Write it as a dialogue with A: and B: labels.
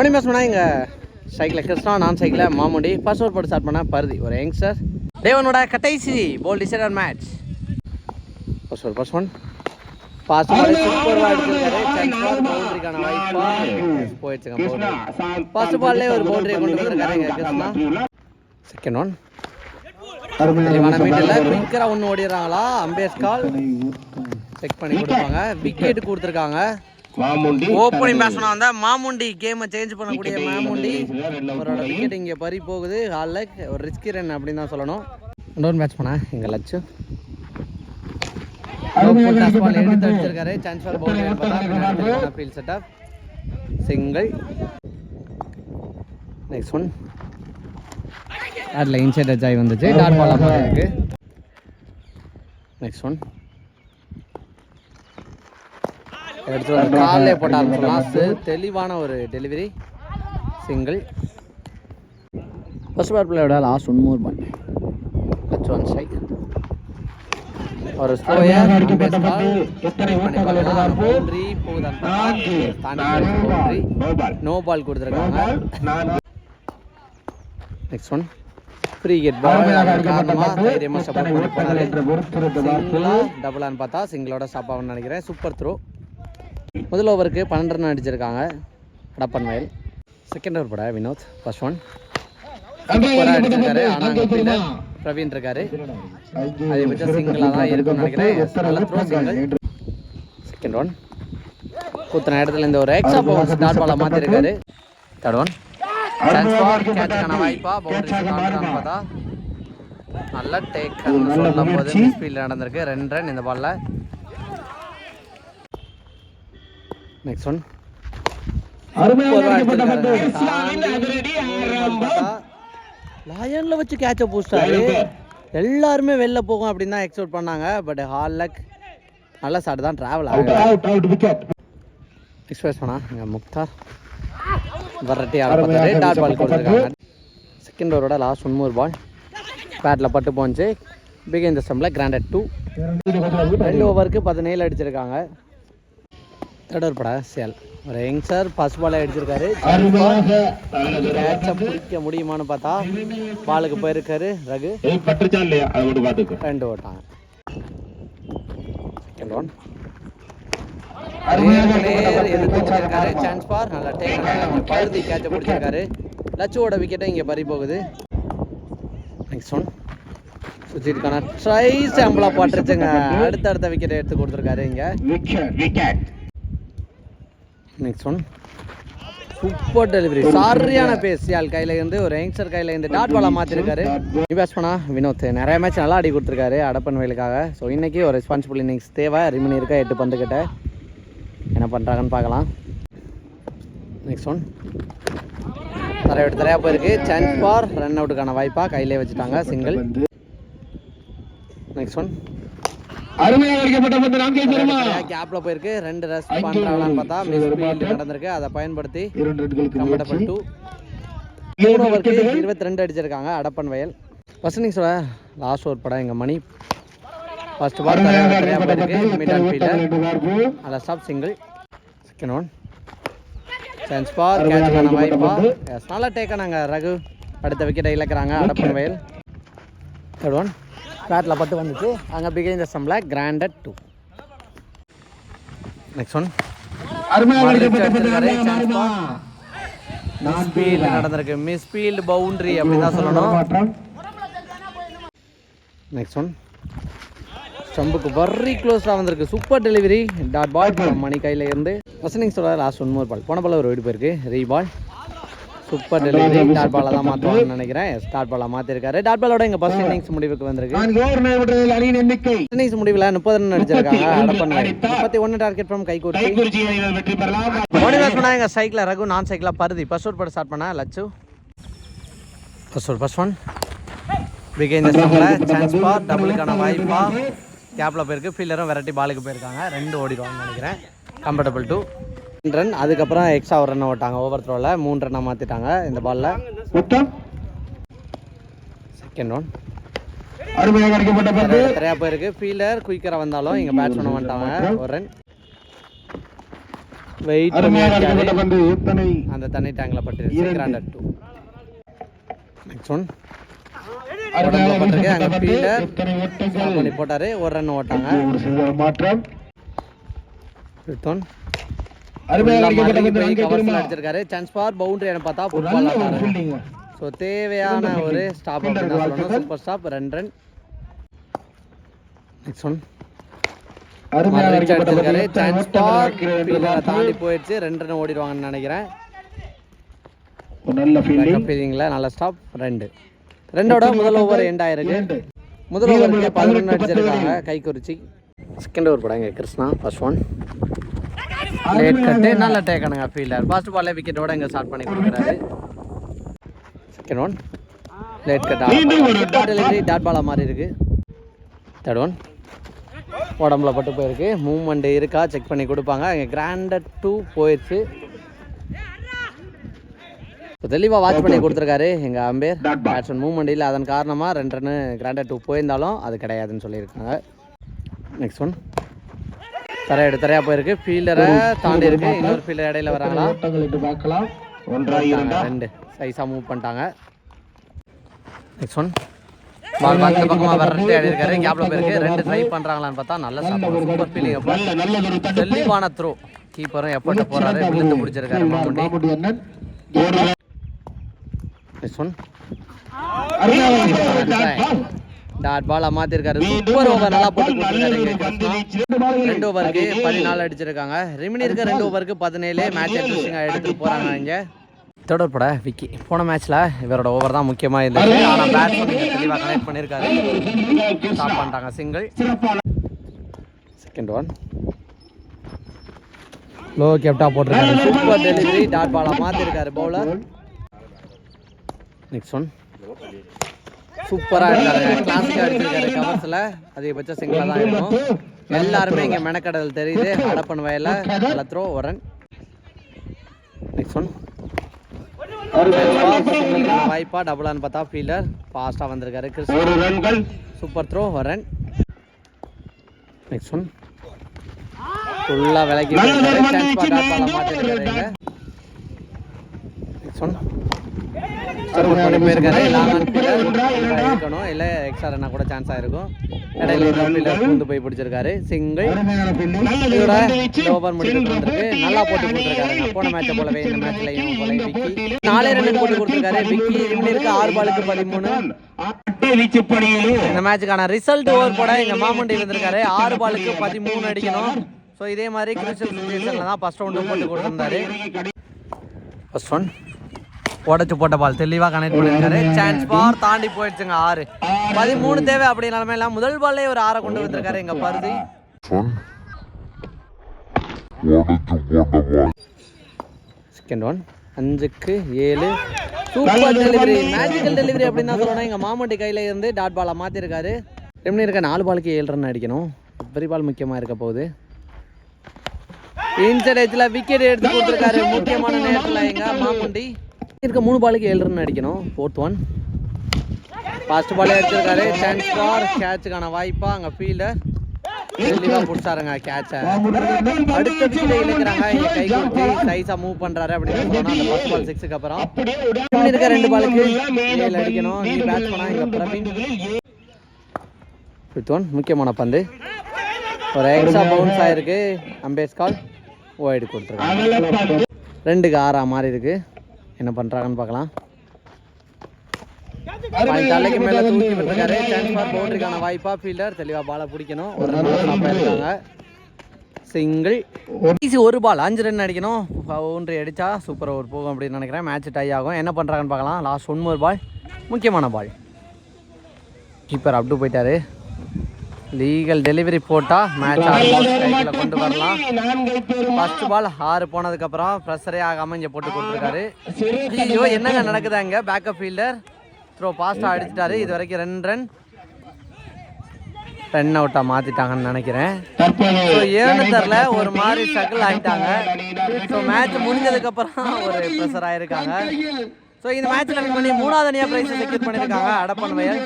A: மணி பண்ணால் இங்கே சைக்கிளில் கிருஷ்ணா நான் சைக்கிளில் மாமுண்டி. ஃபர்ஸ்ட் ஓவர் போட்டு ஸ்டார்ட் பண்ண பருதி ஒரு யங்ஸ்டர் தேவனோட கடைசி ball decider match first over first one pass ball super அடிச்சிருக்காரு பவுண்டரிக்கான வாய்ப்பா. போயிடுச்சுங்க ஃபர்ஸ்ட் பால்லே ஒரு பவுண்டரியை கொண்டு வந்திருக்காரு கிருஷ்ணா செகண்ட் ஒன் தெளிவான மீட்டரில் குயிக்கராக ஒன்று ஓடிடுறாங்களா? அம்பேஸ் கால் செக் பண்ணி கொடுப்பாங்க. விக்கெட் கொடுத்துருக்காங்க.
B: மாமுண்டி
A: ஓப்பனிங் பேட்ஸ்மேன் வந்தா மாமுண்டி கேமை சேஞ்ச் பண்ணக்கூடிய மாமுண்டி. அவரோட விக்கெட் இங்கே பறி போகுது. ஹாலில் ஒரு ரிஸ்கி ரன் அப்படின்னு தான் சொல்லணும். இன்னொரு பேட்ஸ்மேனா எங்கள் லட்சு எடுத்து அடிச்சிருக்காரு chance for bowling field setup single next one அதில் இன்சைட் ஆகி வந்துச்சு. டாட் பால் இருக்கு. நெக்ஸ்ட் ஒன் எடுத்து வந்து காலே போட்ட ஆரம்பிச்சிடலாம் சரி, தெளிவான ஒரு டெலிவரி சிங்கிள் ஃபர்ஸ்ட் பேட் பிளேயோட லாஸ்ட் ஒன் மோர் பால் லட்சம் ஒன் ஸ்ட்ரைக் ஒரு slower boundary boundary no ball கொடுத்துருக்காங்க. Next one free hit ball காரணமாக தைரியமாக சப்போர்ட் பண்ணி போனாரு சிங்கிளா டபுளான்னு பார்த்தா? சிங்கிளோட ஸ்டாப் ஆகும்னு நினைக்கிறேன். சூப்பர் த்ரோ முதல் ஓவருக்கு பன்னெண்டு ரன் அடிச்சிருக்காங்க. அடப்பன் வயல் செகண்ட் ஓவர் பட வினோத் ஃபர்ஸ்ட் ஒன் சூப்பராக அடிச்சிருக்காரு. ஆனால் பிரவீன் இருக்காரு. அதிகபட்சம் சிங்கிளாக தான் இருக்கும்னு நினைக்கிறேன். செகண்ட் ஒன் குத்துன இடத்துல இந்த ஒரு எக்ஸ்ட்ரா பவர் ஸ்டார்ட் பாலை மாற்றிருக்காரு தேர்ட் ஒன் கேட்சுக்கான வாய்ப்பா. பவுண்டரி பார்த்தா நல்ல டேக் சொல்லும் போது மிஸ்ஃபீல்ட் நடந்திருக்கு. ரெண்டு ரன் இந்த பால்ல நெக்ஸ்ட் ஒன் லயன்ல வச்சு கேட்ச பூஸ்டாரு எல்லாருமே வெளில போகும் அப்படின்னு தான் எக்ஸ்பெக்ட் பண்ணாங்க. பட் ஹால் லக் நல்ல ஷாட் தான் டிராவல் ஆகுது எக்ஸ்பிரஸ் பண்ணா இங்கே முக்தார். வரட்டி ஆடப்பட்டாரு டாட் பால் கொடுத்துருக்காங்க செகண்ட் ஓவரோட லாஸ்ட் ஒன் மூர் பால் பேட்டில் பட்டு போச்சு. பிக் இந்த ஸ்டம்பில் கிராண்டட் டூ ரெண்டு ஓவருக்கு பதினேழு அடிச்சிருக்காங்க. தேர்ட் ஓவர் பட சேல் ஒரு யங்ஸ்டர் ஃபர்ஸ்ட் பால் அடிச்சிருக்காரு. கேட்சை பிடிக்க முடியுமான்னு பார்த்தா பாலுக்கு போயிருக்காரு ரகு. ரெண்டு ஓட்டாங்க. சான்ஸ் பார் நல்லா பழுதி கேட்ச பிடிச்சிருக்காரு. லட்சுவோட விக்கெட்டை இங்கே பறி போகுது. நெக்ஸ்ட் ஒன் சுஜித்துக்கான ட்ரை சாம்பிளாக போட்டுருச்சுங்க. அடுத்தடுத்த விக்கெட்டை எடுத்து கொடுத்துருக்காரு இங்கே. நெக்ஸ்ட் ஒன் சூப்பர் டெலிவரி சரியான பேஸ் ஆள் கையில இருந்து ஒரு யங்ஸ்டர் கையில இருந்து டாட் பாலா மாத்திருக்காரு. பேட்ஸ் பண்ணா வினோத் நிறைய மேட்ச் நல்லா ஆடி கொடுத்துருக்காரு அடப்பன் வயலுக்காக. ஸோ இன்னைக்கு ஒரு ரெஸ்பான்சிபிள் இன்னிங்ஸ் தேவை. ரிமினி இருக்கா எட்டு பந்து கிட்ட என்ன பண்ணுறாங்கன்னு பார்க்கலாம். நெக்ஸ்ட் ஒன் தரை விட்டு தரையா போயிருக்கு. சான்ஸ் ஃபார் ரன் அவுட்டுக்கான வாய்ப்பா கையிலே வச்சுட்டாங்க சிங்கிள் நெக்ஸ்ட் ஒன்
B: அருமையாக அடிக்கப்பட்ட பந்து நான்கே பெருமா.
A: கேப்ல போயிருக்கு. ரெண்டு ரஸ் பண்றாங்களான்னு பார்த்தா மிஸ் நடந்திருக்கு. அதை பயன்படுத்தி
B: இரண்டு ரன்களுக்கு
A: கம்ஃபர்டபுள் டூ மூணு ஓவருக்கு இருபத்தி ரெண்டு அடிச்சிருக்காங்க. அடப்பன் வயல். ஃபர்ஸ்ட் இன்னிங்ஸோட லாஸ்ட் ஓவர் படம் எங்கள் Mani. First ball mid on fielder அதில் stop single second one chance வாய்ப்பா. நல்லா டேக்கானாங்க ரகு. அடுத்த விக்கெட்டை இழக்கிறாங்க. அடப்பன் வயல். தேர்ட் ஒன் பேட்டில் பட்டு வந்துச்சு. அங்கே பிகை இந்த ஸ்டம்பில் grounded two next one misfield நடந்திருக்கு. மிஸ்ஃபீல்டு பவுண்டரி அப்படின்னு தான் சொல்லணும். நெக்ஸ்ட் ஒன் ஸ்டம்புக்கு வெரி க்ளோஸாக வந்திருக்கு. Super delivery dot ball Mani கையில் இருந்து. வசனிங்ஸோட லாஸ்ட் ஒன் மோர் பால் போன பால் ஒரு வீடு போயிருக்கு. ரீ பால் சூப்பர் டெலிவரி. டாட் பாலாக தான் மாற்றுவாங்கன்னு நினைக்கிறேன். டாட் பாலாக மாற்றிருக்காரு டாட் பாலோட எங்கள் ஃபர்ஸ்ட் இன்னிங்ஸ் முடிவுக்கு வந்திருக்கு. இன்னிங்ஸ் முடிவில் முப்பது ரன் அடிச்சிருக்காங்க. அடப்பன் முப்பத்தி ஒன்று டார்கெட் ஃப்ரம் கைகூட்டி மோனி பண்ணா எங்கள் சைக்கிளில் ரகு நான் சைக்கிளாக பருதி. ஃபர்ஸ்ட் ஓவர் போட ஸ்டார்ட் பண்ணா Latchu first over first one பிகே இந்த சான்ஸ் பார் டபுளுக்கான வாய்ப்பா. கேப்பில் போயிருக்கு. ஃபீல்டரும் வெரைட்டி பாலுக்கு போயிருக்காங்க. ரெண்டு ஓடிடுவாங்கன்னு நினைக்கிறேன். கம்ஃபர்டபுள் டூ ரன் அதுக்கப்புறம் எக்ஸ்ட்ரா ஒரு ரன் ஓட்டாங்க. ஓவர் த்ரோவில் மூணு ரன்னை மாற்றிட்டாங்க இந்த பாலில் செகண்ட் ஒன்
B: அருமையாக அடிக்கப்பட்ட பந்து.
A: நிறையா போயிருக்கு. ஃபீல்டர் குயிக்கராக வந்தாலும் இங்கே பேட்ஸ்மேன் வந்துட்டாங்க. ஒரு ரன் வெயிட்
B: அருமையாக
A: பண்ணியிருக்காரு
B: அடிக்கப்பட்ட பந்து. எத்தனை?
A: அந்த தண்ணி டேங்கில் பட்டுருச்சு
B: இரண்டு.
A: கிராண்டட் டூ நெக்ஸ்ட் ஒன்
B: அருமையாக
A: பட்டிருக்கு. அங்க பண்ணி போட்டாரு. ஒரு ரன் ஓட்டாங்க.
B: ஒரு சில மாற்றம்.
A: ஃபிஃப்த் ஒன் அடிச்சிருக்காரு. சான்ஸ் ஃபார் பவுண்டரி பார்த்தா ஃபுட்பால் ஸோ தேவையான ஒரு ஸ்டாப் சூப்பர் ஸ்டாப் ரெண்டு ரன் நெக்ஸ்ட் ஒன் தாண்டி போயிடுச்சு. ரெண்டு ரன் ஓடிடுவாங்கன்னு நினைக்கிறேன்.
B: நல்ல ஃபீல்டிங்
A: ஸ்டாப் ரெண்டு ரெண்டோட முதல் ஓவர் எண்ட் ஆயிருக்கு. முதல்
B: மீதமுள்ள
A: பதினொன்று அடிச்சிருக்காங்க. கை குறிச்சி செகண்ட் ஓவர் படம் Krishna first one late cut நல்ல டேக்கனுங்க ஃபீல்டர் ஃபர்ஸ்ட் பால்ல விக்கெட்டோட இங்கே ஸ்டார்ட் பண்ணி கொடுக்குறாரு. Second one late cut
B: dot
A: delivery dot Bala மாதிரி இருக்கு. தேர்ட் ஒன் உடம்புல பட்டு போயிருக்கு. மூவ்மெண்ட் இருக்கா? செக் பண்ணி கொடுப்பாங்க. இங்கே கிராண்டட் டூ போயிடுச்சு. இப்போ தெளிவாக வாட்ச் பண்ணி கொடுத்துருக்காரு எங்கள் அம்பேர். பேட்ஸ்மேன் மூவ்மெண்ட் இல்லை. அதன் காரணமாக ரெண்டு ரன்னு கிராண்டட் டூ போயிருந்தாலும் அது கிடையாதுன்னு சொல்லியிருக்காங்க. நெக்ஸ்ட் ஒன் தரையடு தரையாக போயிருக்கு. ஃபீல்டரை தாண்டி இருக்கு. இன்னொரு ஃபீல்டர் இடையில வராங்களா?
B: பார்க்கலாம்.
A: ரெண்டு சைஸாக மூவ் பண்ணிட்டாங்க. நெக்ஸ்ட் ஒன் பால் பார்த்து பக்கமாக வரட்டு ஆடி இருக்காரு. கேப்ல போயிருக்கு. ரெண்டு ட்ரை பண்ணுறாங்களான்னு பார்த்தா நல்ல சூப்பர் ஃபீலிங் அப்போ
B: நல்ல நல்லதொரு தட்டு
A: தெளிவான த்ரோ கீப்பரும் எப்பட்ட போறாரு? விழுந்து பிடிச்சிருக்காரு Mamundi. Next one dot ball மாத்திருக்காரு. Super over நல்லா போட்டு.
B: ரெண்டு
A: ஓவருக்கு பதினாலு அடிச்சிருக்காங்க. ரிமினி இருக்க ரெண்டு ஓவருக்கு பதினேழு. மேட்ச் இன்ட்ரெஸ்டிங்காக எடுத்துட்டு போறாங்க இங்க. தொடர் பட விக்கி. போன மேட்ச்ல இவரோட ஓவர் தான் முக்கியமா இருந்துச்சு ஆனா பேட்ஸ்மேன் இங்க தெளிவா கனெக்ட் பண்ணிருக்காரு ஸ்டாப் பண்ணிட்டாங்க சிங்கிள் செகண்ட் ஒன் லோ கேப்டா போட்டிருக்காரு. சூப்பர் டெலிவரி டாட் பாலா மாத்திருக்காரு பவுலர் நெக்ஸ்ட் ஒன் சூப்பரா இருக்காரு கிளாசிக்கா அடிச்சிருக்காரு கவர்ஸ்ல அதிகபட்ச சிங்கிளா தான் இருக்கும். எல்லாருமே இங்க மெனக்கடல் தெரியுது. அடப்பன் வயல்ல நல்ல த்ரோ வரன் நெக்ஸ்ட் ஒன் வாய்ப்பா டபுளான்னு பார்த்தா ஃபீல்டர் ஃபாஸ்டா வந்திருக்காரு. கிறிஸ்டன் சூப்பர் த்ரோ வரன் நெக்ஸ்ட் ஒன் ஃபுல்லா விலகி போயிருக்காரு சான்ஸ் பார் டாட் பாலா மாத்திருக்காரு நெக்ஸ்ட் ஒன் இருக்கணும். இல்ல எக்ஸ்ட்ரா ரன்னா கூட சான்ஸ் ஆயிருக்கும் இடையில ஃபீல்டர் பூந்து போய் பிடிச்சிருக்காரு. சிங்கிள்
B: அருமையான fielding.
A: இதோட
B: பந்து வீச்சு.
A: இந்த ஓவர் முடிவுக்கு வந்திருக்கு. நல்லா போட்டு கொடுத்துருக்காரு போன மேட்சை போலவே இந்த மேட்ச்லயும் போல விக்கி. நாலே ரன் போட்டு கொடுத்துருக்காரு. விக்கி இப்படி இருக்கு ஆறு பாலுக்கு பதிமூணு. இந்த மேட்சுக்கான ரிசல்ட் ஓவர் போட இங்க மாமுண்டி வந்திருக்காரு. ஆறு பாலுக்கு பதிமூணு அடிக்கணும். ஸோ இதே மாதிரி கிறிஸ்டல் சுச்சுவேஷன்ல தான் ஃபர்ஸ்ட் ரவுண்டு போட்டு கொடுத்துருந்தாரு. ஃபர்ஸ்ட் ஒன் உடச்சு போட்ட பால் தெளிவா கனெக்ட் பண்ணிருக்காரு சான்ஸ் பார் தாண்டி போயிடுச்சுங்க ஆறு. பதிமூணு தேவை அப்படி நிலமை எல்லாம் முதல் பால்லே ஒரு ஆறை கொண்டு வந்திருக்காரு எங்க பருதி. செகண்ட் ஒன் அஞ்சுக்கு ஏழு. சூப்பர் டெலிவரி மேஜிக்கல் டெலிவரி அப்படின்னு தான் சொல்லணும். எங்கள் மாமட்டி கையில் இருந்து டாட் பாலை மாற்றிருக்காரு எப்படி இருக்க? நாலு பாலுக்கு ஏழு ரன் அடிக்கணும். பெரிய பால் முக்கியமாக இருக்க போகுது. இன்சைட் விக்கெட் எடுத்து கொடுத்துருக்காரு. முக்கியமான நேரத்தில் எங்கள் மாமுண்டி. இருக்க மூணு பாலுக்கு ஏழு ரன் அடிக்கணும். ஃபோர்த் ஒன் ஃபர்ஸ்ட் பாலே அடிச்சிருக்காரு சான்ஸ் ஃபார் கேட்சுக்கான வாய்ப்பா அங்கே ஃபீல்டர் தெளிவாக பிடிச்சாருங்க கேட்சை அடுத்த விக்கெட்டை இழுக்கிறாங்க. இங்க கை கொடுத்து சைஸா மூவ் பண்றாரு அப்படின்னு சொன்னா அந்த ஃபர்ஸ்ட் பால் சிக்ஸுக்கு அப்புறம். இருக்க ரெண்டு பாலுக்கு ஏழு அடிக்கணும். நீ பேட் பண்ணா இங்க பிரவீன். ஃபிஃப்த் ஒன் முக்கியமான பந்து. ஒரு எக்ஸ்ட்ரா பவுன்ஸ் ஆயிருக்கு. அம்பேஸ் கால் ஓய்டு கொடுத்துருக்காங்க. ரெண்டுக்கு ஆறா மாதிரி இருக்குது என்ன பண்றாங்கன்னு பார்க்கலாம். தலைக்கு மேல தூக்கி விட்டுருக்காரு. சான்ஸ் ஃபார் பவுண்டரிக்கான வாய்ப்பா ஃபீல்டர் தெளிவா பாலை பிடிக்கணும். ஒரு இருக்காங்க சிங்கிள் ஈஸி ஒரு பால் அஞ்சு ரன் அடிக்கணும். பவுண்டரி அடிச்சா சூப்பர் ஓவர் போகும் அப்படின்னு நினைக்கிறேன். மேட்ச் டை ஆகும். என்ன பண்றாங்கன்னு பார்க்கலாம். லாஸ்ட் ஒன் மோர் பால் முக்கியமான பால் கீப்பர் அப்டு போயிட்டாரு. லீகல் டெலிவரி போட்டா மேட்ச் கைக்குள்ள கொண்டு வரலாம். ஃபர்ஸ்ட் பால் ஆறு போனதுக்கு அப்புறம் ப்ரெஷரே ஆகாம இங்க போட்டு கொடுத்துருக்காரு. ஐயோ என்னங்க நடக்குது அங்க? பேக்கப் ஃபீல்டர் த்ரோ பாஸ்டா அடிச்சிட்டாரு. இது வரைக்கும் ரெண்டு ரன் ரன் அவுட்டா மாத்திட்டாங்கன்னு நினைக்கிறேன். ஸோ ஏன்னு தெரில. ஒரு மாதிரி ஸ்ட்ரகிள் ஆகிட்டாங்க ஸோ மேட்ச் முடிஞ்சதுக்கு அப்புறம் ஒரு ப்ரெஷர் ஆயிருக்காங்க. ஸோ இந்த மேட்ச் கம்மி பண்ணி மூணாவது அணியா பிரைஸ் செக்யூர் பண்ணியிருக்காங்க. அடப்பன் வயல்